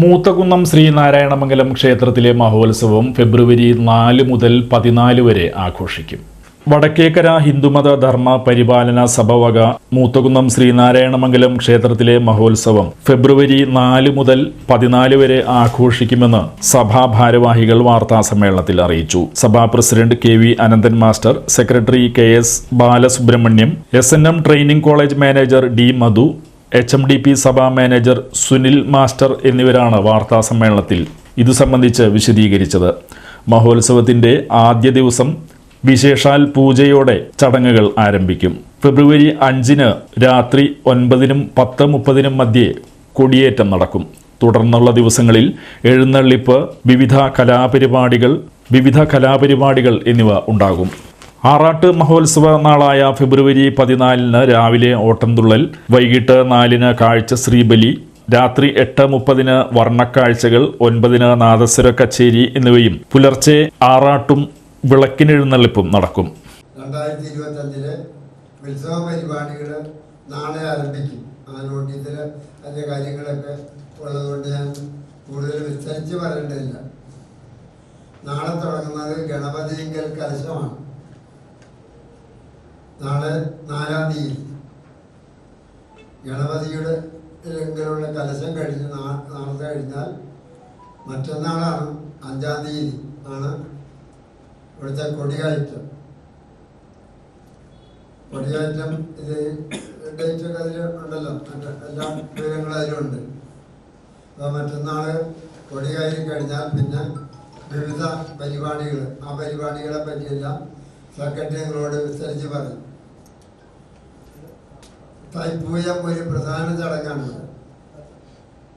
മൂത്തകുന്നം ശ്രീനാരായണമംഗലം ക്ഷേത്രത്തിലെ മഹോത്സവം ഫെബ്രുവരി നാല് മുതൽ പതിനാല് വരെ ആഘോഷിക്കും. വടക്കേക്കര ഹിന്ദുമത ധർമ്മ പരിപാലന സഭ വക മൂത്തകുന്നം ശ്രീനാരായണമംഗലം ക്ഷേത്രത്തിലെ മഹോത്സവം ഫെബ്രുവരി നാല് മുതൽ പതിനാല് വരെ ആഘോഷിക്കുമെന്ന് സഭാ ഭാരവാഹികൾ വാർത്താ സമ്മേളനത്തിൽ അറിയിച്ചു. സഭാ president K V Ananthan master secretary K S Balasubramaniam S N M training college manager D Madhu H M D P സഭാ മാനേജർ സുനിൽ മാസ്റ്റർ എന്നിവരാണ് വാർത്താ സമ്മേളനത്തിൽ ഇതു സംബന്ധിച്ച് വിശദീകരിച്ചത്. മഹോത്സവത്തിന്റെ ആദ്യ ദിവസം വിശേഷാൽ പൂജയോടെ ചടങ്ങുകൾ ആരംഭിക്കും. ഫെബ്രുവരി അഞ്ചിന് രാത്രി ഒൻപതിനും പത്ത് മുപ്പതിനും മധ്യേ കൊടിയേറ്റം നടക്കും. തുടർന്നുള്ള ദിവസങ്ങളിൽ എഴുന്നള്ളിപ്പ് വിവിധ കലാപരിപാടികൾ വിവിധ കലാപരിപാടികൾ എന്നിവ ഉണ്ടാകും. ആറാട്ട് മഹോത്സവ നാളായ ഫെബ്രുവരി പതിനാലിന് രാവിലെ ഓട്ടംതുള്ളൽ വൈകിട്ട് നാലിന് കാഴ്ച ശ്രീബലി രാത്രി എട്ട് മുപ്പതിന് വർണക്കാഴ്ചകൾ ഒൻപതിന് നാദസ്വര കച്ചേരി എന്നിവയും പുലർച്ചെ ആറാട്ടും വിളക്കിനെഴുന്നള്ളിപ്പും നടക്കും. രണ്ടായിരത്തി ഇരുപത്തഞ്ചിലെ ഉത്സവ പരിപാടികൾ നാളെ ആരംഭിക്കും. ആ നോട്ടീസിൽ അതിന്റെ കാര്യങ്ങളൊക്കെ ഉള്ളതുകൊണ്ട് ഞാൻ കൂടുതൽ വിസ്തരിച്ച് പറയേണ്ടതില്ല. നാളെ തുടങ്ങുന്നത് ഗണപതിയെങ്കിൽ കലശമാണ്. നാളെ നാലാം തീയതി. ഗണപതിയുടെ എങ്കിലുള്ള കലശം കഴിഞ്ഞ് നാളത്തെ കഴിഞ്ഞാൽ മറ്റന്നാളാണ് അഞ്ചാം തീയതി. ആണ് ഇവിടുത്തെ കൊടികയറ്റം. കൊടികയറ്റം ഇത് ഡേറ്റ് ഒക്കെ അതിൽ ഉണ്ടല്ലോ. മറ്റേ എല്ലാ വിവരങ്ങളും അതിലുണ്ട്. അപ്പോൾ മറ്റന്നാൾ കൊടികയറി കഴിഞ്ഞാൽ പിന്നെ വിവിധ പരിപാടികൾ ആ പരിപാടികളെ പറ്റിയെല്ലാം സെക്രട്ടറി നിങ്ങളോട് വിസ്തരിച്ച് പറയും. തൈപ്പൂയം ഒരു പ്രധാന ചടങ്ങാണ്.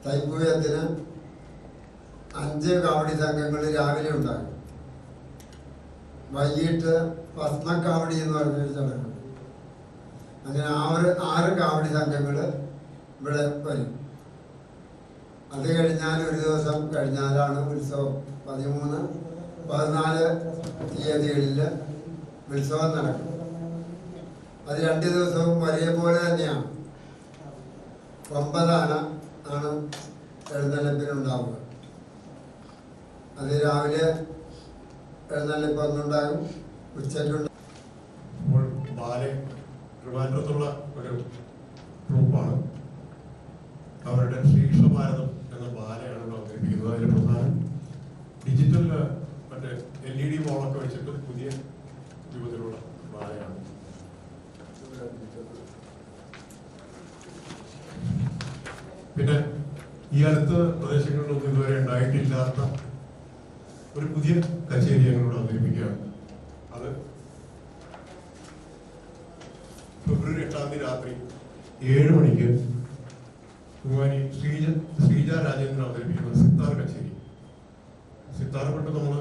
തൈപ്പൂയത്തിന് അഞ്ച് കാവടി സംഘങ്ങൾ രാവിലെ ഉണ്ടാകും. വൈകിട്ട് ഭസ്മക്കാവടി എന്ന് പറഞ്ഞൊരു ചടങ്ങുണ്ട് അങ്ങനെ ആറ് ആറ് കാവടി സംഘങ്ങൾ ഇവിടെ വരും. അത് കഴിഞ്ഞാൽ ഒരു ദിവസം കഴിഞ്ഞാലാണ് ഉത്സവം. പതിമൂന്ന് പതിനാല് തീയതികളിൽ ഉത്സവം നടക്കും. അത് രണ്ട് ദിവസവും ഒരേപോലെ തന്നെയാണ്. ഒമ്പതാന ആണ് എഴുന്നള്ളിപ്പിനുണ്ടാവുക. അത് രാവിലെ എഴുന്നള്ളിപ്പ് ഒന്നുണ്ടാകും ഉച്ചയ്ക്കുണ്ടാകും. അപ്പോൾ ബാലെ ട്രിവാൻഡ്രത്തുള്ള അവരുടെ ശ്രീകൃഷ്ണഭാരതം എന്ന ബാലയാണ് ഇവിടെ അവതരിപ്പിക്കുന്നത് അതിന് പ്രധാനം ഡിജിറ്റൽ മറ്റേ എൽ ഇ ഡി ബോളൊക്കെ വെച്ചിട്ട് പുതിയ രൂപത്തിലുള്ള ബാലയാണ് പിന്നെ ഈ അടുത്ത പ്രദേശങ്ങളിലൊന്നും ഇതുവരെ ഉണ്ടായിട്ടില്ലാത്ത ഒരു പുതിയ കച്ചേരി ഞങ്ങളോട് അവതരിപ്പിക്കുകയാണ്. അത് ഫെബ്രുവരി എട്ടാം തീയതി രാത്രി ഏഴ് മണിക്ക് ബഹുമാനി ശ്രീജ ശ്രീജ രാജേന്ദ്രൻ അവതരിപ്പിക്കുന്ന സിത്താർ കച്ചേരി. സിത്താർ കൊണ്ട് നമ്മൾ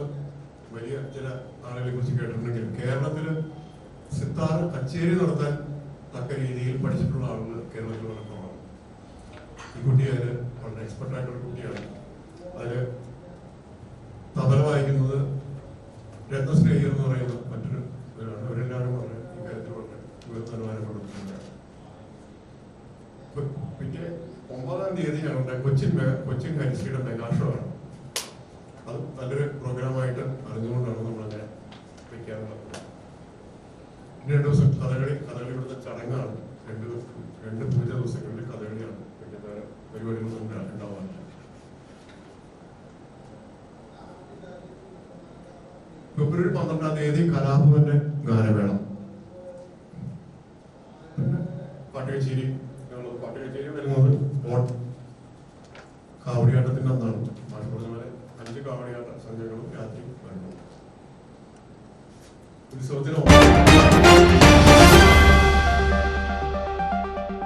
വലിയ ചില ആളുകളെ കുറിച്ച് കേട്ടിട്ടുണ്ടെങ്കിലും കേരളത്തിൽ സിത്താർ കച്ചേരി നടത്താൻ തക്ക രീതിയിൽ പഠിച്ചിട്ടുള്ള ആളുകൾ കേരളത്തിൽ വളരെ ഈ കുട്ടി അതിൽ വളരെ എക്സ്പെർട്ട് കുട്ടിയാണ് അതിൽ തബല വായിക്കുന്നത് രത്നസ്നേഹി എന്ന് പറയുന്ന മറ്റൊരു ഇവരാണ് അവരെല്ലാവരും വളരെ ഇക്കാര്യത്തിൽ വളരെ ഉയർത്തനുമാനപ്പെടുത്തുന്നുണ്ട് പിന്നെ ഒമ്പതാം തീയതി ഞങ്ങളുടെ കൊച്ചിൻ കൊച്ചിൻ ഹരിശ്രീയുടെ മെഗാഷോ അത് നല്ലൊരു പ്രോഗ്രാമായിട്ട് അറിഞ്ഞുകൊണ്ടാണ് നമ്മളങ്ങനെ വെക്കാറുള്ളത്. പിന്നെ രണ്ട് ദിവസം കഥകളി കഥകളിയുടെ ചടങ്ങാണ്. രണ്ട് രണ്ട് പൂജ ദിവസങ്ങളിൽ കഥകളിയാണ്. വൈകുന്നേരം പരിപാടികളൊന്നും ഉണ്ടാ- ഉണ്ടാവാറില്ല ഫെബ്രുവരി പന്ത്രണ്ടാം തീയതി കലാഭവന്റെ ഗാനമേളം. പാട്ടുകച്ചേരി പാട്ടുകച്ചേരി വരുന്നത് കാവടിയാട്ടത്തിന്റെ അന്നാണ്. മാഷ് പറഞ്ഞ പോലെ അഞ്ച് കാവടിയാട്ട സംഘങ്ങളും രാത്രി വരുന്നു ഉത്സവത്തിന്